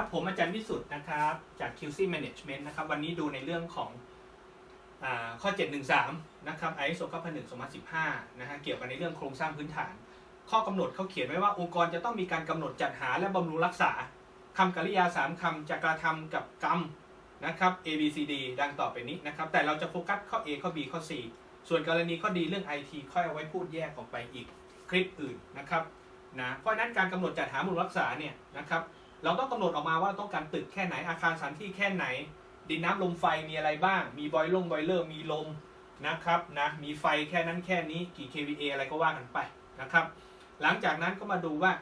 ครับ ผมอาจารย์วิสุทธ์นะครับ จาก QC Management นะครับ วันนี้ดูในเรื่องของอข้อ 713 นะครับ ISO 9001 2015 นะฮะ เกี่ยวกับในเรื่องโครงสร้างพื้นฐาน ข้อกำหนดเขาเขียนไว้ว่าองค์กรจะต้องมีการกำหนดจัดหาและบำรุงรักษาคำกริยา 3คำจะกระทำกับกรรมนะครับ A B C D ดังต่อไปนี้นะครับ แต่เราจะโฟกัสข้อ A ข้อ B ข้อ C ส่วนกรณีข้อดีเรื่อง IT ค่อยเอาไว้พูดแยกออกไปอีกคลิปอื่นนะครับนะเพราะฉะนั้นการกำหนดจัดหาบำรุงรักษาเนี่ยนะครับ เราต้องกำหนดออกมาว่าต้องการตึกแค่ไหนอาคารสถานที่แค่ไหน ดินน้ำลมไฟมีอะไรบ้าง มีบอยลงบอยเลอร์มีลมนะครับนะมีไฟแค่นั้นแค่นี้กี่ kVA อะไรก็ว่ากันไปนะครับ หลังจากนั้นก็มาดูว่า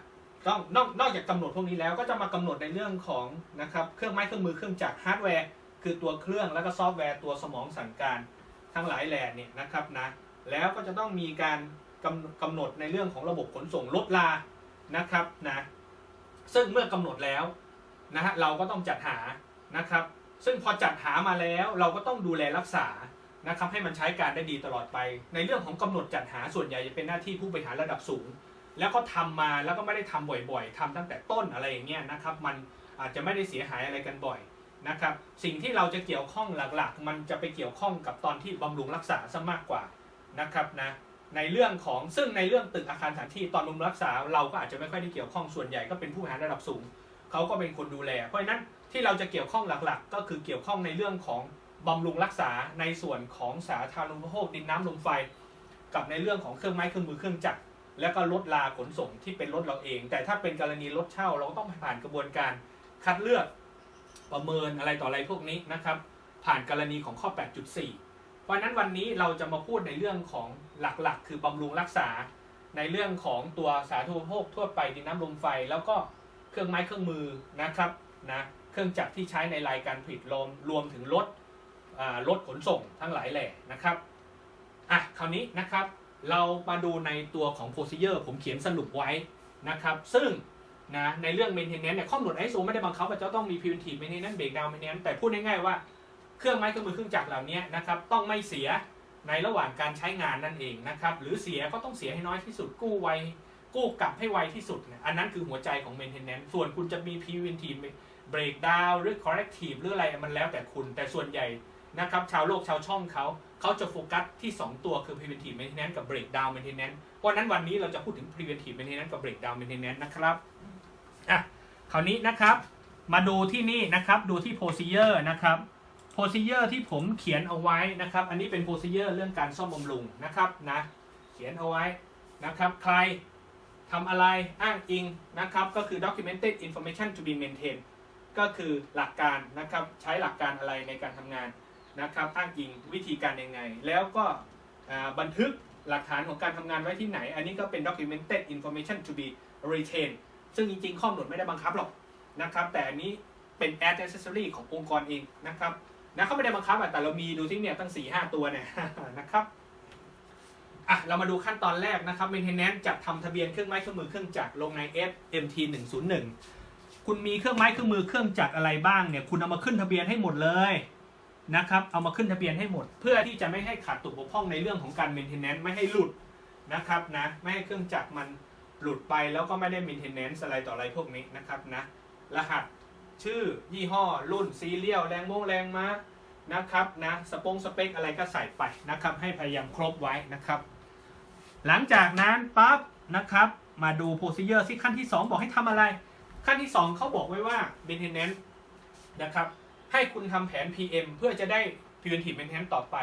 ต้องนอกนอกจากกำหนดพวกนี้แล้วก็จะมากำหนดในเรื่องของนะครับเครื่องไม้เครื่องมือเครื่องจักรฮาร์ดแวร์คือตัวเครื่องแล้วก็ซอฟต์แวร์ตัวสมองสั่งการทั้งหลายแหล่เนี่ยนะครับนะแล้วก็จะต้องมีการกำกำหนดในเรื่องของระบบขนส่งลดลานะครับนะ ซึ่งเมื่อกำหนดแล้วนะฮะเราก็ต้องจัดหานะครับ ซึ่งพอจัดหามาแล้วเราก็ต้องดูแลรักษานะครับให้มันใช้การได้ดีตลอดไป ในเรื่องของกำหนดจัดหาส่วนใหญ่จะเป็นหน้าที่ผู้บริหารระดับสูง แล้วก็ทำมาแล้วก็ไม่ได้ทำบ่อยๆทำตั้งแต่ต้นอะไรอย่างเงี้ยนะครับ มันอาจจะไม่ได้เสียหายอะไรกันบ่อยนะครับ สิ่งที่เราจะเกี่ยวข้องหลักๆ มันจะไปเกี่ยวข้องกับตอนที่บำรุงรักษาซะมากกว่านะครับนะ ในเรื่องของซึ่งในเรื่องตึกอาคารสถานที่ตอนบำรุงรักษา เราก็อาจจะไม่ค่อยได้เกี่ยวข้องส่วนใหญ่ก็เป็นผู้บริหารระดับสูงเขาก็เป็นคนดูแล เพราะฉะนั้นที่เราจะเกี่ยวข้องหลักๆ ก็คือเกี่ยวข้องในเรื่องของบำรุงรักษาในส่วนของสาธารณูปโภคดินน้ำลมไฟ กับในเรื่องของเครื่องไม้เครื่องมือเครื่องจักรแล้วก็รถลาขนส่งที่เป็นรถเราเอง แต่ถ้าเป็นกรณีรถเช่าเราก็ต้องผ่านกระบวนการคัดเลือกประเมินอะไรต่ออะไรพวกนี้นะครับ ผ่านกรณีของข้อ 8.4 เพราะนั้นวันนี้เราจะมาพูดในเรื่องของหลักๆ คือบำรุงรักษา ในเรื่องของตัวสาธารณูปโภคทั่วไปดินน้ำลมไฟ แล้วก็เครื่องไม้เครื่องมือนะครับนะเครื่องจักรที่ใช้ในรายการผลิตรวมรวมถึงรถรถขนส่งทั้งหลายแหล่นะครับอะคราวนี้นะครับเรามาดูในตัวของ procedure ผมเขียนสรุปไว้นะครับ ซึ่งนะในเรื่อง maintenance เนี่ยข้อกำหนด ISO ไม่ได้บังคับว่าจะต้องมี preventive maintenance breakdown maintenance แต่พูดง่ายๆว่า เครื่องไม้เครื่องมือเครื่องจักรเหล่านี้นะครับต้องไม่เสียในระหว่างการใช้งานนั่นเองนะครับหรือเสียก็ต้องเสียให้น้อยที่สุดกู้ไวกู้กลับให้ไวที่สุดเนี่ยอันนั้นคือหัวใจของ maintenance ส่วนคุณจะมี preventive breakdown หรือ corrective หรืออะไรมันแล้วแต่คุณ แต่ส่วนใหญ่นะครับชาวโลกชาวช่องเขา เขาจะโฟกัสที่ 2 ตัวคือ preventive maintenance กับ breakdown maintenance เพราะนั้นวันนี้เราจะพูดถึง preventive maintenance กับ breakdown maintenance นะครับอะคราวนี้นะครับ มาดูที่นี่นะครับดูที่ procedure นะครับ procedure ที่ผมเขียนเอาไว้นะครับ อันนี้เป็น procedure เรื่องการซ่อมบำรุงนะครับนะเขียนเอาไว้นะครับ ใครทำอะไรอ้างอิงนะครับ ก็คือ documented information to be maintained ก็คือหลักการนะครับใช้หลักการอะไรในการทำงานนะครับอ้างอิงวิธีการยังไง แล้วก็บันทึกหลักฐานของการทำงานไว้ที่ไหน อันนี้ก็เป็น documented information to be retained ซึ่งจริงๆ ข้อกำหนดไม่ได้บังคับหรอกนะครับ แต่อันนี้เป็น add accessory ขององค์กรเองนะครับ นะเขาไม่ได้บังคับแต่เรามีดูที่เนี่ยตั้ง4 5ตัวเนี่ยนะครับอะเรามาดูขั้นตอนแรกนะครับ maintenance จัดทำทะเบียนเครื่องไม้เครื่องมือเครื่องจักรลงใน FMT 101 คุณมีเครื่องไม้เครื่องมือเครื่องจักรอะไรบ้างเนี่ยคุณเอามาขึ้นทะเบียนให้หมดเลยนะครับ เอามาขึ้นทะเบียนให้หมด เพื่อที่จะไม่ให้ขาดตกบกพร่องในเรื่องของการ maintenance ไม่ให้หลุดนะครับนะไม่ให้เครื่องจักรมันหลุดไปแล้วก็ไม่ได้ maintenance อะไรต่ออะไรพวกนี้นะครับนะรหัส ชื่อยี่ห้อรุ่นซีเรียลแรงโมงแรงม้านะครับนะสปงสเปคอะไรก็ใส่ไปนะครับ ให้พยายามครบไว้นะครับ หลังจากนั้นปั๊บนะครับ มาดู procedure ที่ขั้นที่ 2 บอกให้ทำอะไร ขั้นที่ 2 เขาบอกไว้ว่า maintenance นะครับ ให้คุณทำแผน PM เพื่อจะได้ preventive maintenance ต่อไป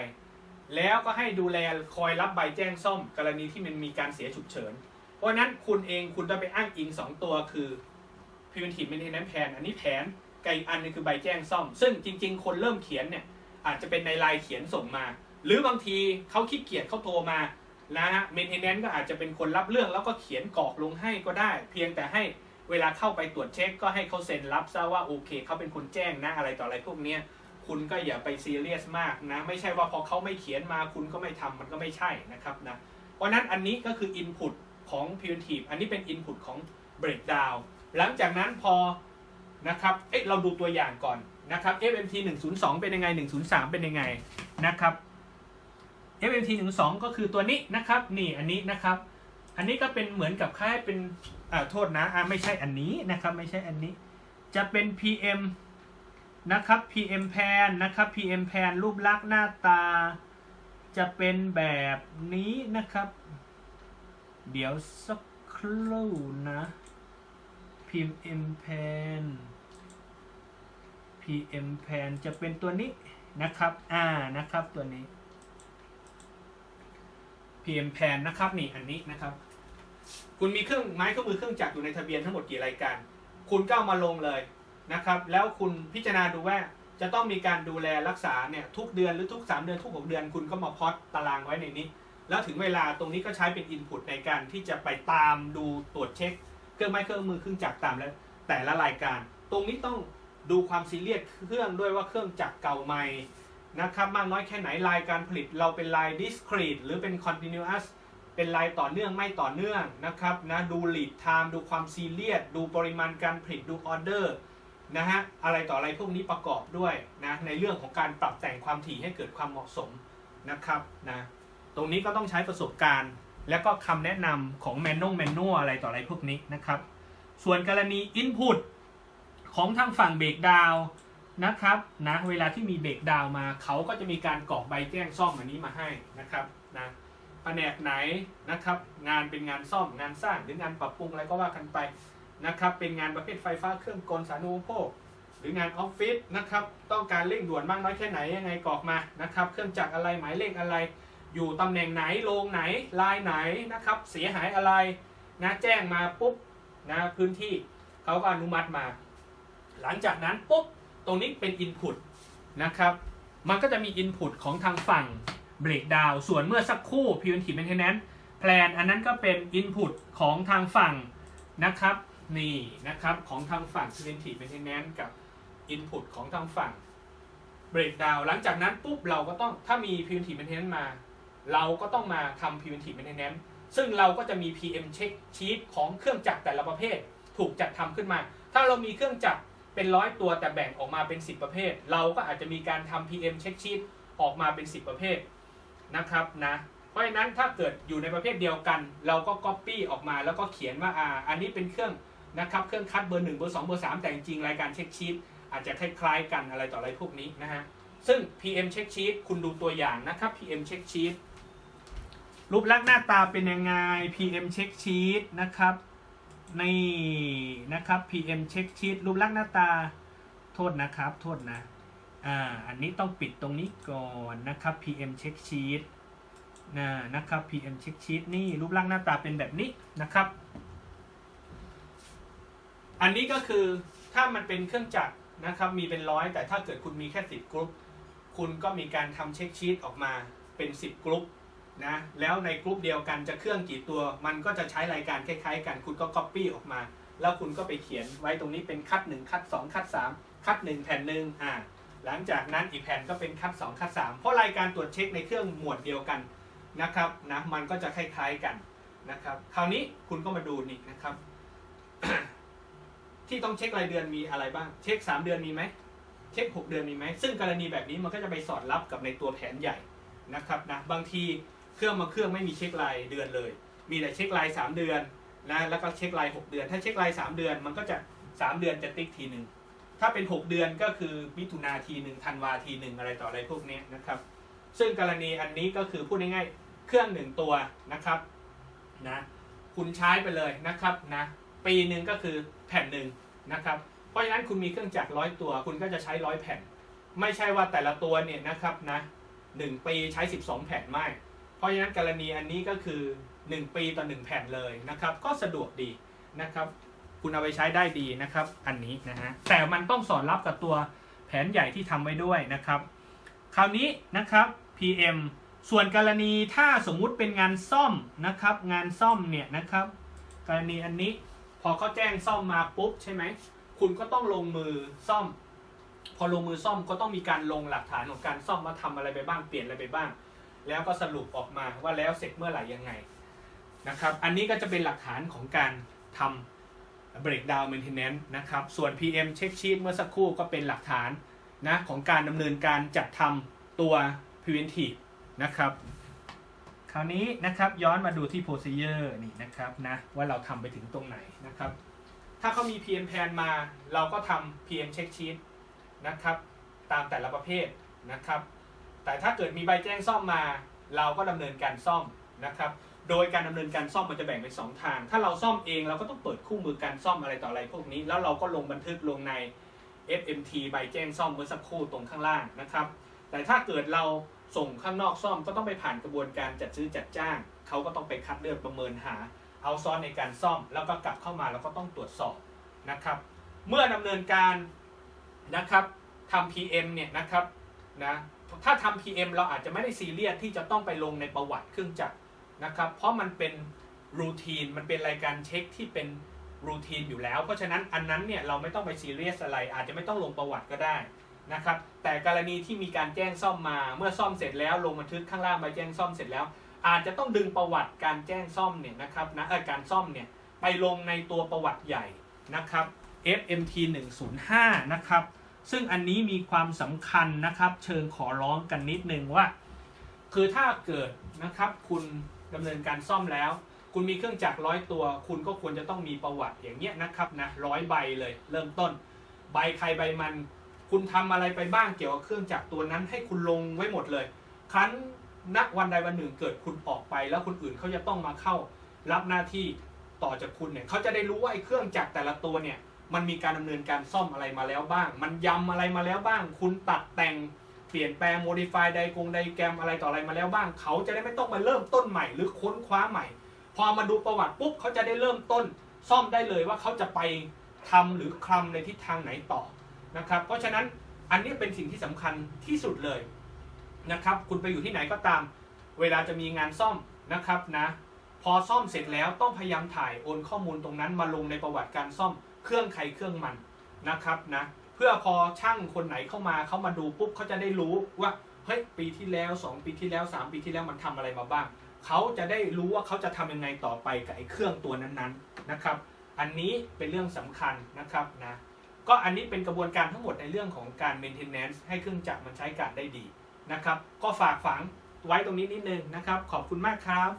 แล้วก็ให้ดูแลคอยรับใบแจ้งซ่อม กรณีที่มันมีการเสียฉุกเฉิน เพราะนั้นคุณเองคุณต้องไปอ้างอิง 2 ตัวคือ preventive maintenance plan อันนี้แผนกับอีกอันนึงคือใบแจ้งซ่อม ซึ่งจริง ๆ คนเริ่มเขียนเนี่ยอาจจะเป็นในไลน์เขียนส่งมา หรือบางทีเขาขี้เกียจเขาโทรมานะฮะ maintenance ก็อาจจะเป็นคนรับเรื่องแล้วก็เขียนกรอกลงให้ก็ได้ เพียงแต่ให้เวลาเข้าไปตรวจเช็คก็ให้เขาเซ็นรับซะว่าโอเคเขาเป็นคนแจ้งนะอะไรต่ออะไรพวกเนี้ยคุณก็อย่าไปซีเรียสมากนะ ไม่ใช่ว่าพอเขาไม่เขียนมาคุณก็ไม่ทำมันก็ไม่ใช่นะครับนะ เพราะฉะนั้นอันนี้ก็คือ input ของ preventive อันนี้เป็น input ของ breakdown หลังจากนั้นพอนะครับเอ๊ะเราดูตัวอย่างก่อนนะครับ FMT 102 เป็นยังไง 103 เป็นยังไงนะครับ FMT 102ก็คือตัวนี้นะครับ นี่อันนี้นะครับ อันนี้ก็เป็นเหมือนกับคล้ายเป็นอ่าโทษนะอ่าไม่ใช่อันนี้นะครับ ไม่ใช่อันนี้ จะเป็น PM นะครับ PM แพนนะครับ PM แพนรูปลักษณ์หน้าตา จะเป็นแบบนี้นะครับ เดี๋ยวสักครู่นะ PM แพน PM แพนจะเป็นตัวนี้นะครับ อ่า นะครับตัวนี้ PM แพนนะครับนี่อันนี้นะครับ คุณมีเครื่องไม้เครื่องมือเครื่องจักรอยู่ในทะเบียนทั้งหมดกี่รายการ คุณก็เอามาลงเลยนะครับ แล้วคุณพิจารณาดูว่าจะต้องมีการดูแลรักษาเนี่ยทุกเดือนหรือทุก 3 เดือนทุก 6 เดือนคุณก็มาพอดตารางไว้ในนี้ แล้วถึงเวลาตรงนี้ก็ใช้เป็นอินพุตในการที่จะไปตามดูตรวจเช็ค รื่องไม้เครื่องมือเครื่องจักรตามแล้วแต่ละรายการ ตรงนี้ต้องดูความซีเรียสเครื่องด้วยว่าเครื่องจักรเก่าใหม่นะครับมากน้อยแค่ไหนลายการผลิตเราเป็นลาย discrete หรือเป็น continuous เป็นลายต่อเนื่องไม่ต่อเนื่องนะครับนะดู lead time ดูความซีเรียสดูปริมาณการผลิตดูออเดอร์นะฮะอะไรต่ออะไรพวกนี้ประกอบด้วยนะในเรื่องของการปรับแต่งความถี่ให้เกิดความเหมาะสมนะครับนะตรงนี้ก็ต้องใช้ประสบการณ์ แล้วก็คำแนะนำของแมนนงแมนนวอะไรต่ออะไรพวกนี้นะครับ ส่วนกรณี Input ของทางฝั่งเบรกดาวนะครับนะเวลาที่มีเบรกดาวมาเขาก็จะมีการกรอกใบแจ้งซ่อมอันนี้มาให้นะครับนะแผนกไหนนะครับ งานเป็นงานซ่อมงานสร้างหรืองานปรับปรุงอะไรก็ว่ากันไปนะครับ เป็นงานประเภทไฟฟ้าเครื่องกลสาธารณูปโภคหรืองานออฟฟิศนะครับ ต้องการเร่งด่วนมากน้อยแค่ไหนยังไงกรอกมานะครับ เครื่องจักรอะไรหมายเลขอะไร อยู่ตำแหน่งไหนโรงไหนลายไหนนะครับ เสียหายอะไรนะแจ้งมาปุ๊บนะพื้นที่เขาก็อนุมัติมา หลังจากนั้นปุ๊บตรงนี้เป็น Input นะครับ มันก็จะมี Input ของทางฝั่ง Breakdown ส่วนเมื่อสักครู่ Preventive Maintenance Plan อันนั้นก็เป็น Input ของทางฝั่งนะครับนี่นะครับของทางฝั่ง Preventive Maintenance กับ Input ของทางฝั่ง Breakdown หลังจากนั้นปุ๊บเราก็ต้องถ้ามี Preventive Maintenance มา เราก็ต้องมาทำ Preventive Maintenance ซึ่งเราก็จะมี PM Check Sheet ของเครื่องจักรแต่ละประเภท ถูกจัดทำขึ้นมา ถ้าเรามีเครื่องจักรเป็นร้อยตัวแต่แบ่งออกมาเป็น 10 ประเภท เราก็อาจจะมีการทำ PM Check Sheet ออกมาเป็น 10 ประเภทนะครับนะเพราะฉะนั้นถ้าเกิดอยู่ในประเภทเดียวกัน เราก็ Copy ออกมาแล้วก็เขียนว่าอ่าอันนี้เป็นเครื่องนะครับเครื่องคัดเบอร์1เบอร์2เบอร์3แต่จริงรายการเช็คชีตอาจจะคล้ายๆกันอะไรต่ออะไรพวกนี้นะฮะซึ่ง PM Check Sheet คุณดูตัวอย่างนะครับ PM Check Sheet รูปลักษณ์หน้าตาเป็นยังไง PM Check Sheet นะครับนี่นะครับ PM Check Sheet รูปลักษณ์หน้าตาโทษนะครับ โทษนะอ่าอันนี้ต้องปิดตรงนี้ก่อนนะครับ PM Check Sheet นะนะครับ PM Check Sheet นี่รูปร่างหน้าตาเป็นแบบนี้นะครับ อันนี้ก็คือถ้ามันเป็นเครื่องจักรนะครับ มีเป็นร้อยแต่ถ้าเกิดคุณมีแค่สิบกรุ๊ปคุณก็มีการทำเช็คชีตออกมาเป็น 10กรุ๊ป นะแล้วในกรุ๊ปเดียวกันจะเครื่องกี่ตัว มันก็จะใช้รายการคล้ายๆกัน คุณก็ Copy ออกมา แล้วคุณก็ไปเขียนไว้ตรงนี้เป็นคัด 1 คัด 2 คัด 3 คัด 1 แผ่นหนึ่งอ่าหลังจากนั้นอีกแผ่นก็เป็นคัด 2 คัด 3 เพราะรายการตรวจเช็คในเครื่องหมวดเดียวกันนะครับนะมันก็จะคล้ายๆกันนะครับคราวนี้คุณก็มาดูนี่นะครับ ที่ต้องเช็ครายเดือนมีอะไรบ้าง เช็ค 3 เดือนมีไหมเช็ค 6 เดือนมีไหมซึ่งกรณีแบบนี้มันก็จะไปสอดรับกับในตัวแผนใหญ่นะครับนะบางที เครื่องบาเครื่องไม่มีเช็ครายเดือนเลย มีแต่เช็คราย 3 เดือนนะแล้วก็เช็คราย 6 เดือน ถ้าเช็คราย 3 เดือนมันก็จะ 3 เดือนจะติ๊กทีหนึ่งถ้าเป็น 6 เดือนก็คือมิถุนาทีหนึ่งธันวาทีหนึ่งอะไรต่ออะไรพวกนี้นะครับ ซึ่งกรณีอันนี้ก็คือพูดง่ายๆเครื่องหนึ่งตัวนะครับนะคุณใช้ไปเลยนะครับนะปีหนึ่งก็คือแผ่นหนึ่งนะครับ เพราะฉะนั้นคุณมีเครื่องจักรร้อยตัว คุณก็จะใช้ร้อยแผ่น ไม่ใช่ว่าแต่ละตัวเนี่ยนะครับนะหนึ่งปีใช้ 12 แผ่นไม่ ราะฉะนั้นกรณีอันนี้ก็คือ 1 ปีต่อ 1 แผ่นเลยนะครับ ก็สะดวกดีนะครับ คุณเอาไปใช้ได้ดีนะครับ อันนี้นะฮะแต่มันต้องสอดรับกับตัวแผนใหญ่ที่ทำไว้ด้วยนะครับ คราวนี้นะครับ PM ส่วนกรณีถ้าสมมุติเป็นงานซ่อมนะครับ งานซ่อมเนี่ยนะครับ กรณีอันนี้พอเขาแจ้งซ่อมมาปุ๊บใช่ไหมคุณก็ต้องลงมือซ่อม พอลงมือซ่อมก็ต้องมีการลงหลักฐานของการซ่อมมาทำอะไรไปบ้างเปลี่ยนอะไรไปบ้าง แล้วก็สรุปออกมาว่าแล้วเสร็จเมื่อไหร่ยังไงนะครับอันนี้ก็จะเป็นหลักฐานของการทำ breakdown maintenance นะครับส่วน PM check sheet เมื่อสักครู่ก็เป็นหลักฐานนะของการดำเนินการจัดทำตัว preventive นะครับคราวนี้นะครับย้อนมาดูที่ procedure นี่นะครับนะว่าเราทำไปถึงตรงไหนนะครับถ้าเขามี PM plan มาเราก็ทำ PM check sheet นะครับตามแต่ละประเภทนะครับ แต่ถ้าเกิดมีใบแจ้งซ่อมมา เราก็ดำเนินการซ่อมนะครับ โดยการดำเนินการซ่อมมันจะแบ่งเป็นสองทาง ถ้าเราซ่อมเองเราก็ต้องเปิดคู่มือการซ่อมอะไรต่ออะไรพวกนี้ แล้วเราก็ลงบันทึกลงใน FMT ใบแจ้งซ่อมเมื่อสักครู่ตรงข้างล่างนะครับ แต่ถ้าเกิดเราส่งข้างนอกซ่อมก็ต้องไปผ่านกระบวนการจัดซื้อจัดจ้าง เขาก็ต้องไปคัดเลือกประเมินหา เอาซ้อนในการซ่อม แล้วก็กลับเข้ามาแล้วก็ต้องตรวจสอบนะครับ เมื่อดำเนินการนะครับทำ PM เนี่ยนะครับ นะถ้าทำ PM เราอาจจะไม่ได้ซีเรียสที่จะต้องไปลงในประวัติเครื่องจักรนะครับ เพราะมันเป็นรูทีนมันเป็นรายการเช็คที่เป็นรูทีนอยู่แล้ว เพราะฉะนั้นอันนั้นเนี่ยเราไม่ต้องไปซีเรียสอะไร อาจจะไม่ต้องลงประวัติก็ได้นะครับ แต่กรณีที่มีการแจ้งซ่อมมาเมื่อซ่อมเสร็จแล้วลงบันทึกข้างล่างใบแจ้งซ่อมเสร็จแล้ว อาจจะต้องดึงประวัติการแจ้งซ่อมเนี่ยนะครับนะการซ่อมเนี่ยไปลงในตัวประวัติใหญ่นะครับ FMT 105นะครับ ซึ่งอันนี้มีความสำคัญนะครับ เชิงขอร้องกันนิดนึงว่า คือถ้าเกิดนะครับ คุณดำเนินการซ่อมแล้ว คุณมีเครื่องจักรร้อยตัว คุณก็ควรจะต้องมีประวัติอย่างเงี้ยนะครับนะร้อยใบเลย เริ่มต้น ใบใครใบมัน คุณทำอะไรไปบ้างเกี่ยวกับเครื่องจักรตัวนั้นให้คุณลงไว้หมดเลย ครั้นณวันใดวันหนึ่งเกิดคุณออกไป แล้วคนอื่นเขาจะต้องมาเข้ารับหน้าที่ต่อจากคุณเนี่ยเขาจะได้รู้ว่าไอ้เครื่องจักรแต่ละตัวเนี่ย มันมีการดำเนินการซ่อมอะไรมาแล้วบ้าง มันยำอะไรมาแล้วบ้าง คุณตัดแต่งเปลี่ยนแปลงโมดิฟายไดกงไดแกรมอะไรต่ออะไรมาแล้วบ้าง เขาจะได้ไม่ต้องมาเริ่มต้นใหม่หรือค้นคว้าใหม่ พอมาดูประวัติปุ๊บเขาจะได้เริ่มต้น ซ่อมได้เลยว่าเขาจะไปทำหรือคลำในทิศทางไหนต่อนะครับ เพราะฉะนั้นอันนี้เป็นสิ่งที่สำคัญที่สุดเลยนะครับ คุณไปอยู่ที่ไหนก็ตาม เวลาจะมีงานซ่อมนะครับนะ พอซ่อมเสร็จแล้วต้องพยายามถ่ายโอนข้อมูลตรงนั้นมาลงในประวัติการซ่อม เครื่องใครเครื่องมันนะครับนะเพื่อพอช่างคนไหนเข้ามาเขามาดูปุ๊บเขาจะได้รู้ว่าเฮ้ยปีที่แล้ว 2 ปีที่แล้ว 3 ปีที่แล้วมันทำอะไรมาบ้างเขาจะได้รู้ว่าเขาจะทำยังไงต่อไปกับไอ้เครื่องตัวนั้นๆนะครับ อันนี้เป็นเรื่องสำคัญนะครับนะก็อันนี้เป็นกระบวนการทั้งหมดในเรื่องของการ maintenance ให้เครื่องจักรมันใช้การได้ดีนะครับ ก็ฝากฝังไว้ตรงนี้นิดนึงนะครับ ขอบคุณมากครับ